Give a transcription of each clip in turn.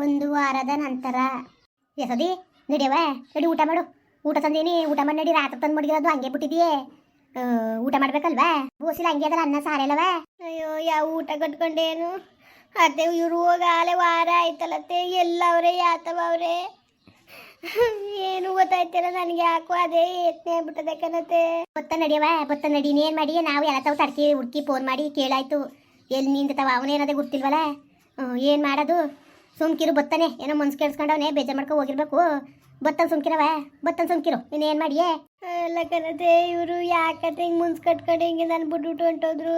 ಒಂದು ವಾರದ ನಂತರ. ಯಸದಿ ನಡಿಯವ ನಡಿ ಊಟ ಮಾಡು. ಊಟ ತಂದೀನಿ, ಊಟ ಮಾಡಿ ನಡಿ ರಾತ್ರಿ ತಂದು ಮಡಗಿರೋದು ಹಂಗೆ ಬಿಟ್ಟಿದೀಯೇ ಊಟ ಮಾಡ್ಬೇಕಲ್ವಾ? ಬೋಸಿಲ್ಲ, ಹಂಗೆ ಅದಲ್ಲ ಅನ್ನ ಸಾರಲ್ಲವ ಅಯ್ಯೋ, ಯಾವ ಊಟ ಕಟ್ಕೊಂಡೇನು? ಅದೇ ಇವ್ರು ಹೋಗಾಲೆ ವಾರ ಆಯ್ತಲ್ಲತ್ತೆ ಯಾತವ ಅವ್ರೆ? ಏನು ಗೊತ್ತಾಯ್ತಿಲ್ಲ ನನಗೆ, ಯಾಕೋ ಅದೇ ಯತ್ನೆ ಆಗ್ಬಿಟ್ಟದೆ ಕಣತೆ ಬತ್ತ ನಡಿಯವ ಬತ್ತ ನಡಿ. ಏನು ಮಾಡಿ? ನಾವು ಎಲ್ಲ ತಾವು ತಡ್ಕಿ, ಹುಡ್ಕಿ ಫೋನ್ ಮಾಡಿ ಕೇಳಾಯ್ತು. ಎಲ್ಲಿ ನಿಂತವ ಅವನೇನದೇ ಗೊತ್ತಿಲ್ವಲ್ಲ? ಏನು ಮಾಡೋದು? ಸುಮ್ಕಿರು ಬತ್ತಾನೆ. ಏನೋ ಮನ್ಸು ಕೇಳಿಸ್ಕೊಂಡವನೇ ಬೇಜಾರು ಮಾಡ್ಕೊ ಹೋಗಿರ್ಬೇಕು. ಬತ್ತನ್ ಸುಮ್ಕಿರವ ಬತ್ತನ್ ಸುಮ್ಕಿರು. ಇನ್ನೇನು ಮಾಡಿಯೇ? ಅಲ್ಲ ಕಣತೆ ಇವರು ಯಾಕತ್ತೆ ಹಿಂಗೆ ಮುನ್ಸ್ ಕಟ್ಕೊಂಡು ಹಿಂಗೆ ನಾನು ಬಿಟ್ಬಿಟ್ಟು ಹೊಂಟೋದ್ರು.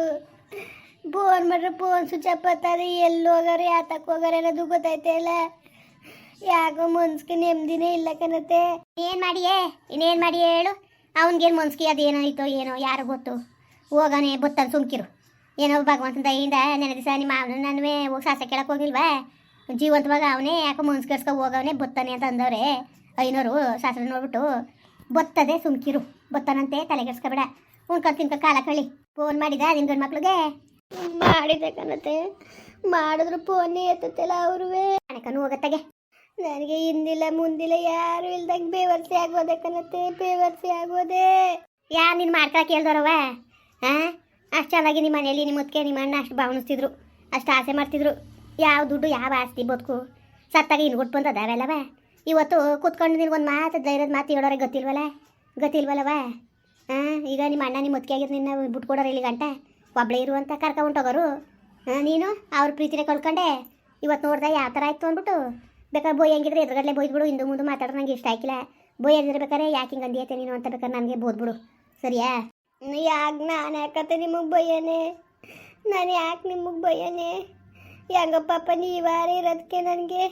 ಫೋನ್ ಮಾಡ್ರೆ ಫೋನ್ ಸ್ವಿಚ್ ಆಫ್ ಬರ್ತದೆ ಎಲ್ಲಿ ಹೋಗಾರೆ ಯಾತಕ್ಕೆ ಹೋಗಾರ ಅನ್ನೋದು ಗೊತ್ತೈತೆ ಇಲ್ಲ. ಯಾಕೋ ಮನ್ಸ್ಗೆ ನೆಮ್ಮದಿನೇ ಇಲ್ಲ ಕಣತೆ. ಏನು ಮಾಡಿಯೇ? ಇನ್ನೇನು ಮಾಡಿ ಹೇಳು. ಅವನಿಗೇನು ಮನ್ಸ್ಕಿ ಅದೇನಾಯ್ತೋ ಏನೋ ಯಾರು ಗೊತ್ತು. ಹೋಗೋನೆ ಬತ್ತನ್ ಸುಮ್ಕಿರು. ಏನೋ ಭಗವಂತನ ದಯಿಂದ ನೆನೆ ದಿವಸ ನಿಮ್ಮ ಅವನು ನನ್ವೇ ಹೋಗಿ ಸಾಸ ಕೇಳಕ್ಕೆ ಹೋಗಿಲ್ವಾ? ಜೀವಂತವಾಗ ಅವನೇ ಯಾಕೋ ಮುನ್ಸ್ಕರ್ಸ್ಕೊ ಹೋಗವನೆ ಬತ್ತಾನೆ ಅಂತ ಅಂದವ್ರೆ. ಐನೋರು ಶಾಸ್ತ್ರ ನೋಡ್ಬಿಟ್ಟು ಬತ್ತದೆ ಸುಮ್ಕಿರು ಬತ್ತಾನಂತೆ ತಲೆ ಕೆಡ್ಸ್ಕೊಬೇಡ ಉಣ್ಕೊಂಡು ತಿನ್ಕೊ ಕಾಲ ಕಳಿ ಫೋನ್ ಮಾಡಿದ ನಿನ್ ಗಂಡು ಮಕ್ಳಿಗೆ? ಮಾಡಿದೆ ಕಣತೆ. ಮಾಡಿದ್ರು ಫೋನೇ ಎತ್ತಲ್ಲ ಅವ್ರುವೆ. ಕಣಕನು ಹೋಗತ್ತಾಗೆ. ನನಗೆ ಹಿಂದಿಲ್ಲ ಮುಂದಿಲ್ಲ ಯಾರು ಇಲ್ದಂಗೆ ಬೇವರ್ಸಿ ಆಗೋದೆ ಕಣತೆ ಬೇವರ್ಸಿ ಆಗೋದೆ. ಯಾ ನೀನು ಮಾಡ್ಕೊಳಕ್ಕೆ ಹೇಳ್ದವ್ರವ ಹಾಂ ಅಷ್ಟು ಚೆನ್ನಾಗಿ ನಿಮ್ಮ ಮನೆಯಲ್ಲಿ ನಿಮ್ಮ ಮುತ್ಕೆ ನಿಮ್ಮ ಅಣ್ಣ ಅಷ್ಟು ಭಾವನಿಸ್ತಿದ್ರು. ಅಷ್ಟು ಆಸೆ ಮಾಡ್ತಿದ್ರು. ಯಾವ ದುಡ್ಡು, ಯಾವ ಆಸ್ತಿ ಬದುಕು? ಸತ್ತಾಗ ಇನ್ನು ಕೊಟ್ಟು ಬಂದದ ಅವೆಲ್ಲವ? ಇವತ್ತು ಕೂತ್ಕೊಂಡು ನಿನ್ಗೊಂದು ಮಾತು, ಧೈರ್ಯದ ಮಾತು ಹೇಳೋರೆ ಗೊತ್ತಿಲ್ವಲ್ಲ ಗೊತ್ತಿಲ್ವಲ್ಲವ ಹಾಂ ಈಗ ನಿಮ್ಮ ಅಣ್ಣ ನಿಮ್ಮ ಆಗಿದ್ದು ನಿನ್ನ ಬಿಟ್ಕೊಡೋರು ಇಲ್ಲಿ ಗಂಟೆ? ಒಬ್ಳೆ ಇರು ಅಂತ ಕರ್ಕೊಂಡೋಗೋರು ಹಾಂ ನೀನು ಅವ್ರ ಪ್ರೀತಿನೇ ಕಳ್ಕೊಂಡೆ? ಇವತ್ತು ನೋಡ್ದೆ ಯಾವ ಥರ ಆಯ್ತು ಅಂದ್ಬಿಟ್ಟು? ಬೇಕಾದ್ರೆ ಬೋಯ್ ಹೆಂಗಿದ್ರೆ ಎದುರುಗಡೆ ಬೈದ್ಬಿಡು, ಹಿಂದೂ ಮುಂದೆ ಮಾತಾಡೋ ನಂಗೆ ಇಷ್ಟ ಆಗಿಲ್ಲ ಬೋಯ್ ಎದಿರ್ಬೇಕಾರೆ ಯಾಕೆ ಹಿಂಗೆ ಅಂದಿಯತ್ತೆ ನೀನು ಅಂತ ಬೇಕಾದ್ರೆ ನನಗೆ ಬೋದ್ಬಿಡು. ಸರಿಯಾ? ಯಾಕೆ ನಾನು ಯಾಕತ್ತೆ ನಿಮಗೆ ಬಯ್ಯನೆ ನಾನು ಯಾಕೆ ನಿಮಗೆ ಬಯ್ಯನೆ ಹೆಂಗ ಪಾಪ ನೀವಾರ ಇರೋದಕ್ಕೆ ನನಗೆ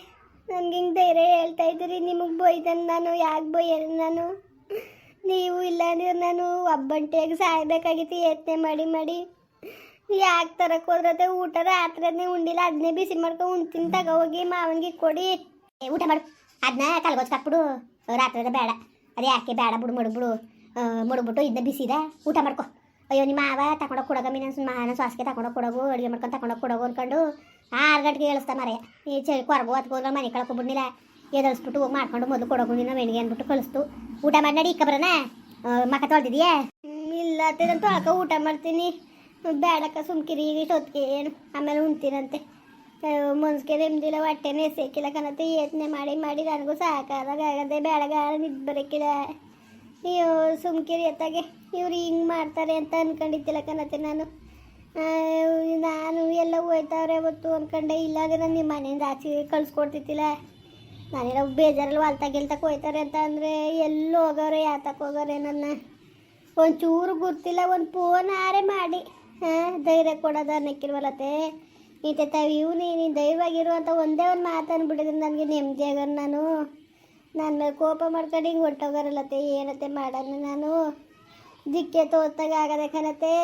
ನನಗೆ ಹಿಂಗೆ ಧೈರ್ಯ ಹೇಳ್ತಾ ಇದ್ದೀರಿ. ನಿಮಗೆ ಬೈದನ್ ನಾನು, ಯಾಕೆ ಬೈಯಲ್ಲ ನಾನು? ನೀವು ಇಲ್ಲ ಅಂದ್ರೆ ನಾನು ಒಬ್ಬಂಟಿಯಾಗಿ ಸಾಯ್ಬೇಕಾಗಿತ್ತು. ಯತ್ನೆ ಮಾಡಿ ಮಾಡಿ. ಯಾಕೆ ತರಕ್ಕೆ ಹೋದ್ರತೆ ಊಟ ರಾತ್ರಿನೇ ಉಂಡಿಲ್ಲ. ಅದನ್ನೇ ಬಿಸಿ ಮಾಡ್ಕೊಂಡು ಉಣ್ತೀನಿ. ತಗೋ ಹೋಗಿ ಮಾವನಿಗೆ ಕೊಡಿ. ಊಟ ಮಾಡು. ಅದನ್ನ ಕಲ್ಗೋಚ್ ಹಾಕ್ಬಿಡು ರಾತ್ರಿದ ಬೇಡ. ಅದು ಯಾಕೆ ಬೇಡ? ಬಿಡು ಮಡುಗ್ಬಿಡು ಮಡುಗ್ಬಿಟ್ಟು ಇದನ್ನ ಬಿಸಿದ ಊಟ ಮಾಡ್ಕೊ. ಅಯ್ಯೋ ನಿಮ್ಮ ಮಾವ ತಗೊಂಡೋಗಿ ಕೊಡೋಗ ನನ್ನ ಮಾನ ಸ್ವಾಸಿಗೆ ತಗೊಂಡೋಗಿ ಕೊಡೋಗು, ಅಡುಗೆ ಮಾಡ್ಕೊಂಡು ತಗೊಂಡೋಗಿ ಕೊಡೋಗು ಅನ್ಕೊಂಡು ಆರು ಗಂಟೆಗೆ ಹೇಳಿಸ್ತಾ ಮರೆ ಈ ಚಳಿ ಕೊರಗು ಅದಕ್ಕೆ ಹೋದ್ರೆ ಮನೆ ಕಳ್ಕೊಬಿಡ್ನಿಲ್ಲ. ಎದಳಿಸ್ಬಿಟ್ಟು ಹೋಗಿ ಮಾಡ್ಕೊಂಡು ಮೊದಲು ಕೊಡೋಗು ನಿನ್ನ ವೆಣಿಗೆ ಅಂದ್ಬಿಟ್ಟು ಕಳಿಸ್ತು. ಊಟ ಮಾಡಿ ನಡಿ ಬರೋಣ. ಮಕ್ಕ ತೊಳ್ದಿದ್ಯಾ? ಇಲ್ಲ ಅಕ್ಕ ಊಟ ಮಾಡ್ತೀನಿ. ಬೇಡಕ್ಕ ಸುಮ್ಕಿರಿ, ಈಗ ಇಷ್ಟೊತ್ತಿಗೆ ಏನು? ಆಮೇಲೆ ಉಣ್ತೀನಂತೆ. ಮನ್ಸಿಗೆ ನೆಮ್ಮದಿಲ್ಲ ಹೊಟ್ಟೆನೇ ಸೇಕಿಲ್ಲ ಕಣತೆ ಯೋಚನೆ ಮಾಡಿ ಮಾಡಿ ನನಗೂ ಸಾಕಾದಾಗ ಆಗದೆ ಬೆಳಗಾಲ ನಿದ್ದು ಬರೋಕ್ಕಿಲ್ಲ ಅಯ್ಯೋ, ಸುಮ್ಕಿರಿ ಎತ್ತಾಗೆ ಇವ್ರು ಹಿಂಗೆ ಮಾಡ್ತಾರೆ ಅಂತ ಅನ್ಕೊಂಡಿದ್ದಿಲ್ಲ ಕಣತೆ ನಾನು. ನಾನು ಎಲ್ಲ ಹೋಯ್ತಾವ್ರೆ, ಅವತ್ತು ಅನ್ಕೊಂಡೆ ಇಲ್ಲಾಂದ್ರೆ ನಾನು ನಿಮ್ಮ ಮನೆಯಿಂದ ಆಚೆ ಕಳ್ಸ್ಕೊಡ್ತಿದ್ದಿಲ್ಲ. ನಾನೆಲ್ಲ ಬೇಜಾರಲ್ಲಿ ಹೊಲ್ತ ಗೆಲ್ತಕ್ಕೆ ಹೋಯ್ತಾರೆ ಅಂತ ಅಂದರೆ ಎಲ್ಲಿ ಹೋಗೋರೆ ಯಾತಕ್ಕೆ ಹೋಗೋರೆ ನನ್ನ. ಒಂಚೂರು ಗೊತ್ತಿಲ್ಲ ಒಂದು ಫೋನ್ ಆರೆ ಮಾಡಿ. ಹಾಂ ಧೈರ್ಯ ಕೊಡೋದು ಅನ್ನಕ್ಕಿಲ್ವಲ್ಲತ್ತೆ. ತಾವ ತಾವು ನೀನು ಧೈರ್ಯವಾಗಿರು ಅಂತ ಒಂದೇ ಒಂದು ಮಾತನ್ನು ಬಿಡಿದ್ರೆ ನನಗೆ ನೆಮ್ಮದಿ ನಾನು. ನನ್ನ ಮೇಲೆ ಕೋಪ ಮಾಡ್ಕೊಂಡು ಹಿಂಗೆ ಹೊಟ್ಟೋಗೋರಲ್ಲತ್ತೆ ಏನತ್ತೆ ಮಾಡೋಣ ನಾನು. ದಿಕ್ಕೆ ತೋರ್ತಾಗ ಆಗದೆ ಕಣತೆ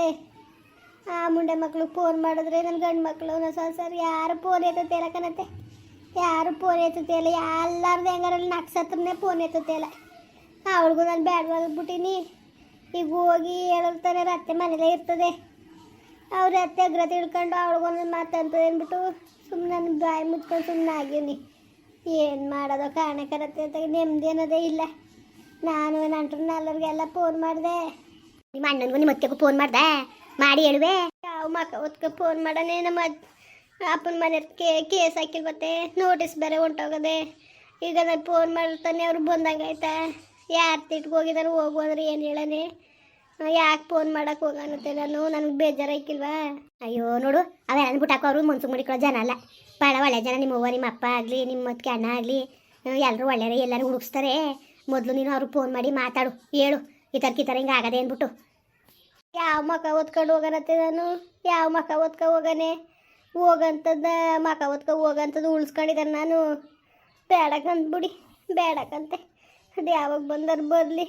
ಆ ಮುಂಡೆ ಮಕ್ಕಳು ಫೋನ್ ಮಾಡಿದ್ರೆ ನನ್ನ ಗಂಡು ಮಕ್ಕಳು ಸರ್ ಸಂಸಾರ ಯಾರು ಫೋನ್ ಎತ್ತುತ್ತೆ ಇಲ್ಲ ಕಣತೆ ಯಾರು ಫೋನ್ ಎತ್ತುತ್ತೆ ಇಲ್ಲ ಎಲ್ಲಾರ್ದು ಹೆಂಗಾರಲ್ಲಿ ನಕ್ಸತ್ರನೇ ಫೋನ್ ಎತ್ತುತ್ತೆ ಇಲ್ಲ ಅವಳಿಗೂ ನಾನು ಬ್ಯಾಡ್ವಾಗ್ಬಿಟ್ಟಿನಿ ಈಗ ಹೋಗಿ ಹೇಳಿರ್ತಾರೆ ಅತ್ತೆ ಮನೇಲೇ ಇರ್ತದೆ. ಅವ್ರ ಅತ್ತೆ ಅಗ್ರ ತಿಳ್ಕೊಂಡು ಅವಳಿಗೊಂದು ಮಾತಂತದೆ ಅಂದ್ಬಿಟ್ಟು ಸುಮ್ಮನೆ ನನ್ನ ಬಾಯಿ ಮುಚ್ಕೊಂಡು ಸುಮ್ಮನೆ ಆಗೀನಿ ಏನು ಮಾಡೋದು ಕಾರಣಕರತ್ತೆ ಅಂತ ನೆಮ್ಮದಿ ಅನ್ನೋದೇ ಇಲ್ಲ. ನಾನು ನಂಟ್ರು ಎಲ್ಲರಿಗೆಲ್ಲ ಫೋನ್ ಮಾಡಿದೆ. ನಿಮ್ಮ ಅಣ್ಣನಿಗೂ ನಿಮ್ಮ ಅತ್ತೆಗೂ ಫೋನ್ ಮಾಡ್ದೆ? ಮಾಡಿ ಹೇಳುವೆ ಯಾವ ಮಕ್ಕ ಫೋನ್ ಮಾಡೋಣ, ನಮ್ಮ ಅಪ್ಪನ ಮನೆ ಕೇ ಕೇಸ್ ಹಾಕಿಲ್ವತ್ತೆ ನೋಟಿಸ್ ಬೇರೆ ಹೊಂಟೋಗದೆ ಈಗ ನಾನು ಫೋನ್ ಮಾಡಿರ್ತಾನೆ ಅವ್ರು ಬಂದಂಗೆ ಆಯ್ತಾ? ಯಾರು ತಿಟ್ಗೆ ಹೋಗಿದಾರೆ, ಹೋಗು ಅಂದ್ರೆ ಏನು ಹೇಳನೆ ಯಾಕೆ ಫೋನ್ ಮಾಡಕ್ಕೆ ಹೋಗನತ್ತೆ ನಾನು? ನನಗೆ ಬೇಜಾರಾಯ್ಕಿಲ್ವಾ ಅಯ್ಯೋ, ನೋಡು, ಅವ ಅಂದ್ಬಿಟ್ಟು ಅವರು ಮನ್ಸು ಮಾಡಿಕೊಳ್ಳೋ ಜನ ಅಲ್ಲ. ಭಾಳ ಒಳ್ಳೆ ಜನ ನಿಮ್ಮ ಅವ್ವ ನಿಮ್ಮ ಅಪ್ಪ ಆಗಲಿ ನಿಮ್ಮ ಮತ್ತೆ ಅಣ್ಣ ಆಗಲಿ ಎಲ್ಲರೂ ಒಳ್ಳೆಯ ಎಲ್ಲರೂ ಹುಡುಕ್ಸ್ತಾರೆ. ಮೊದಲು ನೀನು ಅವ್ರಿಗೆ ಫೋನ್ ಮಾಡಿ ಮಾತಾಡು, ಹೇಳು. ಈ ಥರಕ್ಕೆ ಈ ಥರ ಹಿಂಗೆ ಆಗದೆ ಅಂದ್ಬಿಟ್ಟು. ಯಾವ ಮಕ ಓದ್ಕೊಂಡು ಹೋಗನತ್ತೆ ನಾನು? ಯಾವ ಮಕ ಓದ್ಕೊ ಹೋಗನೆ? ಹೋಗಂತದ ಮಕ ಓದ್ಕೊ ಹೋಗಂತದ್ದು ಉಳಿಸ್ಕೊಂಡಿದ್ದಾನೆ ನಾನು. ಬೇಡಕಂತ ಬಿಡಿ ಬೇಡಕಂತೆ ಅದು ಯಾವಾಗ ಬಂದರು ಬರಲಿ.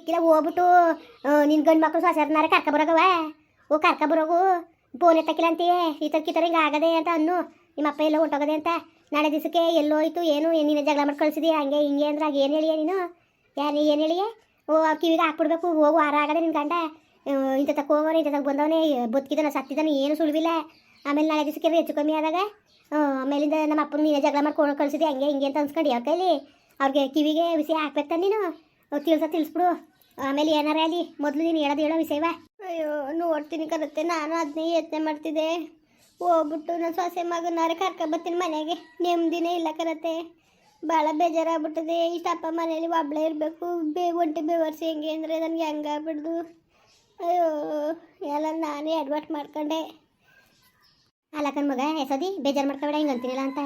ಇಲ್ಲ ಹೋಗ್ಬಿಟ್ಟು ನಿನ್ನ ಗಂಡು ಮಕ್ಕಳು ಸೊಸೆರ್ನಾರ ಕರ್ಕ ಬರೋಗವ ಓ, ಕರ್ಕ ಬರೋಗು. ಫೋನ್ ಎತ್ತಕ್ಕಿಲ್ಲ ಅಂತೀಯೇ ಈ ಥರ ಕಿತ್ತರ ಹಿಂಗೆ ಆಗದೆ ಅಂತ ಅನ್ನು. ನಿಮ್ಮ ಅಪ್ಪ ಎಲ್ಲ ಹೊಂಟೋಗದೆ ಅಂತ. ನಾಳೆ ದಿವಸಕ್ಕೆ ಎಲ್ಲೋಯ್ತು ಏನು ನೀನು ಜಗಳ ಮಾಡಿ ಕಳ್ಸಿದಿ? ಹಂಗೆ, ಹಿಂಗೆ ಅಂದ್ರೆ ಏನು ಹೇಳಿಯ ನೀನು? ಯಾರು ಏನು ಹೇಳಿಯೇ? ಓ ಕಿವಿಗೆ ಹಾಕ್ಬಿಡ್ಬೇಕು. ಹೋಗು ವಾರ ಆಗದೆ ನಿನ್ನ ಗಂಡ ಇಂಥ ತಕ್ಕ ಇಂಥ ತಕ್ಕ ಬಂದವನೇ, ಬದುಕಿದನ, ಸತ್ತಿದಾನೆ ಏನು ಸುಳಿವಿಲ್ಲ. ಆಮೇಲೆ ನಾಳೆ ದಿವಸಕ್ಕೆ ಹೆಚ್ಚು ಕಮ್ಮಿ ಆದಾಗ ಆಮೇಲಿಂದ ನಮ್ಮ ಅಪ್ಪನ ನೀನೇ ಜಗಳ ಮಾಡ್ಕೊಂಡು ಕಳಿಸಿದೆ ಹಂಗೆ ಹಿಂಗೆ ಅಂತ ಅನ್ಸ್ಕೊಂಡು ಯಾವ ಕೈಲಿ? ಅವ್ರಿಗೆ ಕಿವಿಗೆ ವಿಷಯ ಹಾಕ್ಬೇಕು ತಾನೆ ನೀನು. ತಿಳಿಸ ತಿಳ್ಸ ತಿಳಿಸ್ಬಿಡು. ಆಮೇಲೆ ಏನಾರ ಅಲ್ಲಿ ಮೊದಲು ನೀನು ಹೇಳೋದು ಹೇಳೋ ವಿಷಯವ? ಅಯ್ಯೋ, ನೋಡ್ತೀನಿ ಕರುತ್ತೆ. ನಾನು ಅದನ್ನೇ ಯತ್ನೆ ಮಾಡ್ತಿದ್ದೆ. ಹೋಗ್ಬಿಟ್ಟು ನನ್ನ ಸೊಸೆ ಮಗನಾರೆ ಕರ್ಕೊಂಬತ್ತೀನಿ ಮನೆಗೆ. ನೆಮ್ಮದಿನೇ ಇಲ್ಲ ಕರತ್ತೆ. ಭಾಳ ಬೇಜಾರಾಗ್ಬಿಟ್ಟದೆ. ತಪ್ಪ ಮನೇಲಿ ಒಬ್ಳೆ ಇರಬೇಕು. ಬೇ ಒಂಟಿ ಬೇವರ್ಸಿ ಹೆಂಗೆ ಅಂದರೆ ನನಗೆ ಹೆಂಗಾಗ್ಬಿಡ್ದು ಅಯ್ಯೋ, ಎಲ್ಲ ನಾನೇ ಅಡ್ವರ್ಟ್ ಮಾಡ್ಕೊಂಡೆ. ಅಲ್ಲಕ್ಕನ ಮಗ ಎಸದಿ ಬೇಜಾರು ಮಾಡ್ಕೊಬೇಡ, ಹಿಂಗೆ ಅಂತೀನಿಲ್ಲ ಅಂತ.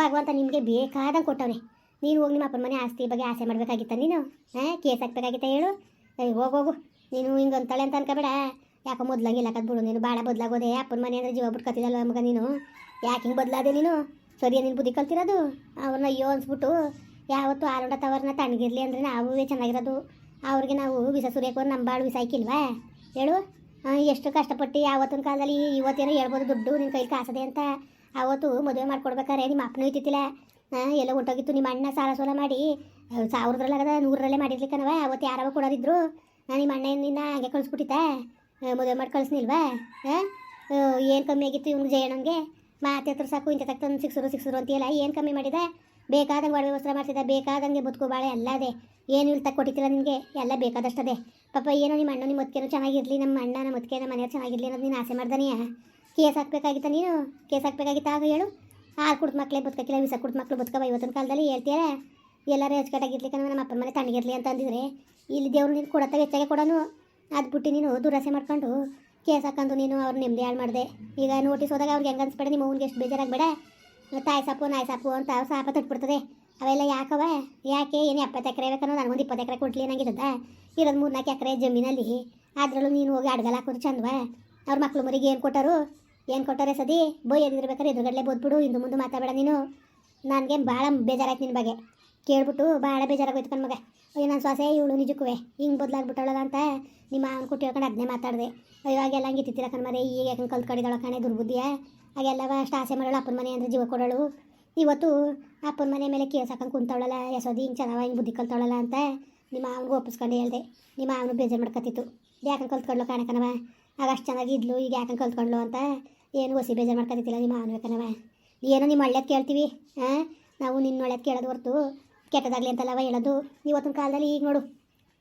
ಭಗವಂತ ನಿಮಗೆ ಬೇಕಾದಂಗೆ ಕೊಟ್ಟವನೆ. ನೀನು ಹೋಗಿ ನಿಮ್ಮ ಅಪ್ಪನ ಮನೆ ಆಸ್ತಿ ಬಗ್ಗೆ ಆಸೆ ಮಾಡಬೇಕಾಗಿತ್ತ ನೀನು? ಹಾಂ, ಕೇಸ್ ಹಾಕ್ಬೇಕಾಗಿತ್ತ ಹೇಳು. ಹೋಗು ನೀನು ಹಿಂಗೆ ಅಂತಾಳೆ ಅಂತ ಅನ್ಕೋಬೇಡ. ಯಾಕೋ ಮೊದ್ಲಾಗಿಲ್ಲ ಬಿಡು ನೀನು ಭಾಳ ಬದಲಾಗೋದೆ ಅಪ್ಪನ ಮನೆ ಅಂದರೆ ಜೀವ ಬಿಟ್ಕೊತಿದ್ದಲ್ಲ ಮಗ ನೀನು? ಯಾಕೆ ಹಿಂಗೆ ಬದಲಾದೆ ನೀನು? ಸರಿಯ ನೀನು ಬುದ್ಧಿ ಕಲ್ತಿರೋದು? ಅವ್ರನ್ನ ಅಯ್ಯೋ ಅನ್ಸ್ಬಿಟ್ಟು ಯಾವತ್ತು ಆರೋಡ ತವರ್ನ ತಣ್ಣಗಿರ್ಲಿ ಅಂದ್ರೆ ನಾವು ಚೆನ್ನಾಗಿರೋದು. ಅವ್ರಿಗೆ ನಾವು ವಿಷ ಸುರಿಯೋಕೆ ನಮ್ಮ ಬಾಳು ವಿಸಾಯ್ಕಿಲ್ವಾ ಹೇಳು. ಎಷ್ಟು ಕಷ್ಟಪಟ್ಟು ಯಾವತ್ತಿನ ಕಾಲದಲ್ಲಿ ಇವತ್ತೇನೋ ಹೇಳ್ಬೋದು ದುಡ್ಡು ನಿನ್ನ ಕೈಲಿ ಕಾಸದೆ ಅಂತ. ಅವತ್ತು ಮದುವೆ ಮಾಡ್ಕೊಡ್ಬೇಕಾರೆ ನಿಮ್ಮ ಅಪ್ಪನೂ ಇತ್ತಿಲ್ಲ ಎಲ್ಲ ಹೊಂಟೋಗಿತ್ತು ನಿಮ್ಮ ಅಣ್ಣ ಸಾಲ ಸೋಲ ಮಾಡಿ ಸಾವಿರದ್ರಲ್ಲಾಗದ ನೂರರಲ್ಲೇ ಮಾಡಿರ್ಲಿಕ್ಕನವ ಅವತ್ತು ಯಾರವ ಕೊಡೋರಿದ್ರು. ನಿಮ್ಮ ಅಣ್ಣ ನಿನ್ನ ಹಂಗೆ ಕಳಿಸ್ಬಿಟ್ಟಿತ್ತ ಮದುವೆ ಮಾಡಿ ಕಳಿಸ್ನಿಲ್ವಾ? ಏನು ಕಮ್ಮಿ ಆಗಿತ್ತು ಇವ್ನಿಗೆ ಜಯಣ್ಣಂಗೆ? ಮಾತೆ ಹತ್ರ ಸಾಕು ಇಂಥ ತಕ್ಕ ಸಿಕ್ಸರು ಸಿಕ್ಸರು ಅಂತೀಯಲ್ಲ ಏನು ಕಮ್ಮಿ ಮಾಡಿದ? ಬೇಕಾದಂಗೆ ಒಡವೆ ವಸ್ತ್ರ ಮಾಡಿಸಿದ ಬೇಕಾದಂಗೆ ಬದುಕು ಬಾಳೆ ಅಲ್ಲದೆ. ಏನು ಇಲ್ಲಿ ಕೊಟ್ಟಿತ್ತಿಲ್ಲ ನಿನಗೆ? ಎಲ್ಲ ಬೇಕಾದಷ್ಟದೆ. ಪಾಪ, ಏನೋ ನಿಮ್ಮ ಅಣ್ಣ ನಿಮ್ಮ ಮುತ್ಕೆನೂ ಚೆನ್ನಾಗಿರಲಿ, ನಮ್ಮ ಅಣ್ಣ ನಮ್ಮ ಮತ್ತೆ ನಮ್ಮ ಮನೆಯವ್ರು ಚೆನ್ನಾಗಿರಲಿ ಅನ್ನೋದು ನೀನು ಆಸೆ ಮಾಡ್ದನಿಯಾ ಕೇಸ್ ಹಾಕ್ಬೇಕಾಗಿತ್ತ ನೀನು? ಕೇಸ್ ಹಾಕ್ಬೇಕಾಗಿತ್ತ? ಆಗ ಹೇಳು. ಹಾಲು ಕುಡ್ದು ಮಕ್ಕಳೇ ಬದುಕಕ್ಕಿಲ್ಲ ವಿಸ ಕುಡ್ದು ಮಕ್ಕಳು ಬದುಕವ ಇವತ್ತಿನ ಕಾಲದಲ್ಲಿ ಹೇಳ್ತೀರ ಎಲ್ಲರೂ ಹೆಚ್ಚುಕಟ್ಟಾಗಿರ್ಲಿಕ್ಕೆ ನಮ್ಮ ಅಪ್ಪನ ಮನೆ ತಣ್ಣಗಿರಲಿ ಅಂತ ಅಂದಿದ್ರೆ ಇಲ್ಲಿ ದೇವ್ರು ನೀನು ಕೊಡತ್ತ, ಹೆಚ್ಚಾಗೆ ಕೊಡೋನು. ಅದು ಬಿಟ್ಟು ನೀನು ದುರಾಸೆ ಮಾಡ್ಕೊಂಡು ಕೇಸ್ ಹಾಕೊಂಡು ನೀನು ಅವ್ರು ನೆಮ್ಮದಿ ಹಾಳು ಮಾಡಿದೆ. ಈಗ ನೋಟಿಸ್ ಹೋದಾಗ ಅವ್ರಿಗೆ ಹೆಂಗೆ ಅನ್ಸ್ಬೇಡ, ನಿಮ್ಮ ಅವ್ನಿಗೆ ಎಷ್ಟು ಬೇಜಾರಾಗಬೇಡ. ತಾಯಿ ಸಾಪು, ನಾಯಿ ಸಾಪು ಅಂತ ಅವ್ರು ಸಾಪ ತಟ್ಬಿಡ್ತದೆ. ಅವೆಲ್ಲ ಯಾಕವ ಯಾಕೆ? ಏನು ಎಪ್ಪತ್ತು ಎಕರೆ ಬೇಕನ್ನೋ ನನಗೊಂದು ಇಪ್ಪತ್ತು ಎಕರೆ ಕೊಡ್ಲಿ ಏನಾಗಿರ್ತದ ಇರೋದು ಮೂರ್ನಾಲ್ಕು ಎಕರೆ ಜಮೀನಲ್ಲಿ. ಅದರಲ್ಲೂ ನೀನು ಹೋಗಿ ಅಡ್ಗಲ್ ಹಾಕೋದು ಚಂದವ. ಅವ್ರ ಮಕ್ಳು ಮರಿಗೆ ಏನು ಕೊಟ್ಟರು? ಏನು ಕೊಟ್ಟರೆ ಸದಿ? ಬೈ ಬೇಕಾದ್ರೆ ಎದುರುಗಡೆ ಬೋದ್ಬಿಡು, ಇಂದು ಮುಂದೆ ಮಾತಾಡಬೇಡ ನೀನು. ನನಗೆ ಭಾಳ ಬೇಜಾರಾಯ್ತು ನಿನ್ನ ಬಗ್ಗೆ. ಕೇಳ್ಬಿಟ್ಟು ಭಾಳ ಬೇಜಾರಾಗೋಯ್ತು ಕಣ್ಮಗ ಅಯ್ಯೋ, ನಾನು ಇವಳು ನಿಜಕ್ಕೂ ಹಿಂಗೆ ಬದಲಾಗ್ಬಿಟ್ಟವಳಲ್ಲ ಅಂತ ನಿಮ್ಮ ಅವ್ನು ಕುಟ್ಟಿ ಹೇಳ್ಕೊಂಡು ಅದನ್ನೇ ಮಾತಾಡಿದೆ. ಅಯ್ಯೋ ಹಂಗೆ ತಿತ್ತಿರ ಕಣ್ಮರೆ ಈಗ ಯಾಕಂಗೆ ಕಲ್ತ್ಕೊಂಡಿದ್ದಾಳ ಕಣೆ, ದುರ್ಬುದ್ಧಿಯ? ಆಗೆಲ್ಲವ ಅಷ್ಟು ಆಸೆ ಮಾಡೋಳು ಅಪ್ಪನ ಮನೆ ಅಂದರೆ ಜೀವ ಕೊಡೋಳು. ಇವತ್ತು ಅಪ್ಪನ ಮನೆ ಮೇಲೆ ಕೇಸ್ ಹಾಕೊಂಡು ಕುಂತವಳಲ್ಲ, ಯಶೋದಿ, ಹಿಂಗೆ ಚೆನ್ನಾಗಿ ಹಿಂಗೆ ಬುದ್ಧಿ ಕಲ್ತವಳಲ್ಲ ಅಂತ ನಿಮ್ಮ ಅವ್ನಿಗೂ ಒಪ್ಪಿಸ್ಕೊಂಡು ಹೇಳ್ದೆ. ನಿಮ್ಮ ಅವನು ಬೇಜಾರು ಮಾಡ್ಕೊತಿತ್ತು ಯಾಕಂಗೆ ಕಲ್ತ್ಕೊಂಡ್ಲು ಕಣವ ಆಗ ಅಷ್ಟು ಚೆನ್ನಾಗಿದ್ಲು ಈಗ ಯಾಕಂಗೆ ಕಲ್ತ್ಕೊಂಡ್ಲು ಅಂತ ಏನು ಹೊಸಿ ಬೇಜಾರು ಮಾಡ್ಕೊತಿತ್ತಿಲ್ಲ ನಿಮ್ಮ ಅವನು ಕಣವ ಏನೋ ನಿಮ್ಮ ಒಳ್ಳೇದು ಕೇಳ್ತೀವಿ ಹಾಂ ನಾವು ನಿನ್ನ ಒಳ್ಳೇದು ಕೇಳೋದು ಹೊರ್ತು ಕೆಟ್ಟದಾಗಲಿ ಅಂತಲ್ಲವ ಹೇಳೋದು. ಇವತ್ತಿನ ಕಾಲದಲ್ಲಿ ಈಗ ನೋಡು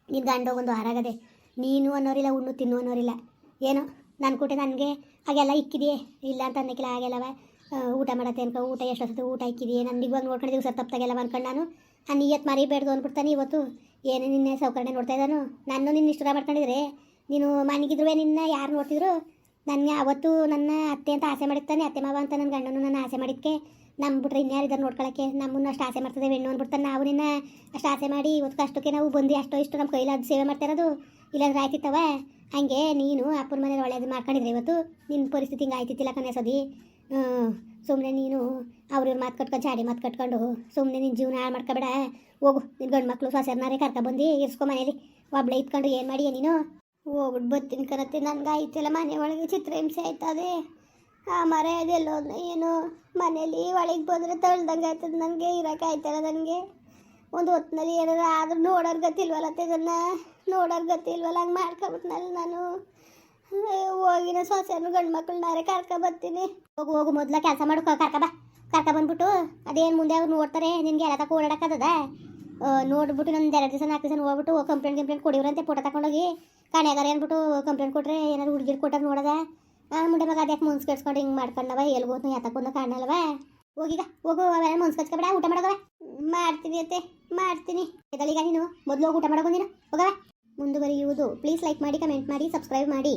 ನಿನ್ನ ಗಂಡ ಒಂದು ಹಾರಾಗದೆ, ನೀನು ಅನ್ನೋರಿಲ್ಲ, ಉಣ್ಣು ತಿನ್ನು ಅನ್ನೋರಿಲ್ಲ. ಏನು ನನ್ನ ಕೂಟೆ ನನಗೆ ಹಾಗೆಲ್ಲ ಇಕ್ಕಿದೆಯೇ? ಇಲ್ಲ ಅಂತ ಅನ್ನಕ್ಕಿಲ್ಲ ಹಾಗೆಲ್ಲವ ಊಟ ಮಾಡತ್ತೆ ಅನ್ಕೋ, ಊಟ ಎಷ್ಟೊತ್ತು ಊಟ ಇಕ್ಕಿದೆಯೇ? ನಾನು ಇವಾಗ ನೋಡ್ಕೊಂಡಿದ್ದೀವಿ ಸರ್ ತಪ್ಪಾಗೆಲ್ಲ ಅನ್ಕೊಂಡು ನಾನು. ಆ ನಿಯತ್ ಮರಿಬೇಡ್ದು ಅಂದ್ಬಿಡ್ತಾನೆ ಇವತ್ತು. ಏನೇ ನಿನ್ನೆ ಸೌಕರ್ಯ ನೋಡ್ತಾ ಇದ್ದಾನು? ನಾನು ನಿನ್ನ ಇಷ್ಟ ಮಾಡ್ಕೊಂಡಿದ್ರೆ? ನೀನು ಮನೆಗಿದ್ರು ನಿನ್ನ ಯಾರು ನೋಡ್ತಿದ್ರು? ನನಗೆ ಅವತ್ತು ನನ್ನ ಅತ್ತೆ ಅಂತ ಆಸೆ ಮಾಡಿರ್ತಾನೆ ಅತ್ತೆ ಮಾವ ಅಂತ ನನ್ನ ಗಂಡನು ನನ್ನ ಆಸೆ ಮಾಡಿದ್ಕೆ. ನಮ್ಮ ಇನ್ಯಾರು ಇದ್ದಾರೆ ನೋಡ್ಕೊಳಕ್ಕೆ? ನಮ್ಮನ್ನು ಅಷ್ಟು ಆಸೆ ಮಾಡ್ತದೆ ಹೆಣ್ಣು ಅಂದ್ಬಿಡ್ತಾನೆ ನಾವು ನಿನ್ನ ಅಷ್ಟು ಆಸೆ ಮಾಡಿ ಇವತ್ತು ಅಷ್ಟಕ್ಕೆ ನಾವು ಬಂದು ಅಷ್ಟೋ ಇಷ್ಟು ನಮ್ಮ ಕೈಲಾದ ಸೇವೆ ಮಾಡ್ತಿರೋದು ಇಲ್ಲಾಂದ್ರೆ ಆಯ್ತಿತ್ತವ? ಹಂಗೆ ನೀನು ಅಪ್ಪನ ಮನೇಲಿ ಒಳ್ಳೇದು ಮಾಡ್ಕೊಂಡಿದ್ರೆ ಇವತ್ತು. ನಿನ್ನ ಪರಿಸ್ಥಿತಿ ಹಿಂಗೆ ಆಯ್ತಿತ್ತಿಲ್ಲ ಸದಿ. ಸುಮ್ಮನೆ ನೀನು ಅವ್ರಿವ್ರ ಮಾತು ಕಟ್ಕೊಂಡು, ಚಾಡಿ ಮಾತು ಕಟ್ಕೊಂಡು ಸುಮ್ಮನೆ ನಿನ್ನ ಜೀವನ ಹಾಳು ಮಾಡ್ಕೊಬೇಡ. ಹೋಗು. ನಿನ್ನ ಗಂಡು ಮಕ್ಕಳು ಸೊಸೆರ್ನಾರೇ ಕರ್ಕೊಬಂದು ಇರ್ಸ್ಕೊ ಮನೇಲಿ. ಒಬ್ಳೆ ಇತ್ಕೊಂಡು ಏನು ಮಾಡಿ ನೀನು? ಹೋಗ್ಬಿಟ್ಟು ಬರ್ತೀನಿ ಕರತ್ತೆ ನನಗೆ ಆಯ್ತಿಲ್ಲ. ಮನೆ ಒಳಗೆ ಚಿತ್ರಹಿಂಸೆ ಆಯ್ತದೆ. ಆ ಮರ ಅದೆಲ್ಲೋ ಏನು ಮನೇಲಿ ಒಳಗೆ ಬಂದರೆ ತಳ್ದಂಗೆ ಆಯ್ತದ ನನಗೆ ಇರೋಕೆ ಆಯ್ತಲ್ಲ ನನಗೆ ಒಂದು ಹೊತ್ತಿನಲ್ಲಿ ಏನಾರ ಆದ್ರೂ ನೋಡೋರ್ ಗತಿ ಇಲ್ವಲ್ಲ ಇದನ್ನ? ನೋಡೋರ್ ಗತಿ ಇಲ್ವಲ್ಲ? ಹಂಗೆ ಮಾಡ್ಕೊಬಿಟ್ನಲ್ಲ ನಾನು. ಹೋಗಿನ ಸೊಸೆನು ಗಂಡು ಮಕ್ಕಳನ್ನಾರೆ ಕರ್ಕೊಬರ್ತೀನಿ ಹೋಗು ಹೋಗು, ಮೊದ್ಲ ಕೆಲಸ ಮಾಡು ಕರ್ಕ ಬಾ. ಕರ್ಕ ಬಂದ್ಬಿಟ್ಟು ಅದೇನು ಮುಂದೆ ಅವ್ರು ನೋಡ್ತಾರೆ, ನಿನಗೆ ಎಲ್ಲ ತಕ ಓಡಾಡಕ್ಕದ ನೋಡ್ಬಿಟ್ಟು ನಂದು ಎರಡು ದಿವಸ ನಾಲ್ಕು ದಿವಸ ಹೋಗ್ಬಿಟ್ಟು ಕಂಪ್ಲೇಂಟ್ ಕಂಪ್ಲೇಂಟ್ ಕೊಡಿವ್ರಂತೆ, ಫೋಟೋ ತಗೊಂಡೋಗಿ ಕಣೆಗಾರ ಅಂದ್ಬಿಟ್ಟು ಕಂಪ್ಲೇಂಟ್ ಕೊಟ್ಟರೆ ಏನಾರು ಹುಡುಗಿರು ಕೊಟ್ಟಾಗ ನೋಡದ? ಮುಂಡೆ ಮಗ ಅದ್ಯಾಕೆ ಮುನ್ಸ್ ಹಿಂಗ್ ಮಾಡ್ಕೊಂಡವ? ಎಲ್ಗೋದ್ನು ಯಾತಕ್ಕೊಂದು ಕಾಣಲ್ವ? ಹೋಗಿಗ, ಹೋಗು ಅವೆಲ್ಲ ಮುನ್ಸ್ ಕಚ್ಕೊಬೇಡ ಊಟ ಮಾಡೋಗವ. ಮಾಡ್ತೀನಿ ಅತ್ತೆ, ಮಾಡ್ತೀನಿ. ಎದಳೀಗ ನೀನು? ಮೊದಲು ಹೋಗಿ ಊಟ ಮಾಡೋಗು ನೀನು. ಹೋಗವ. ಮುಂದುವರಿಯುವುದು. ಪ್ಲೀಸ್ ಲೈಕ್ ಮಾಡಿ ಕಮೆಂಟ್ ಮಾಡಿ ಸಬ್ಸ್ಕ್ರೈಬ್ ಮಾಡಿ.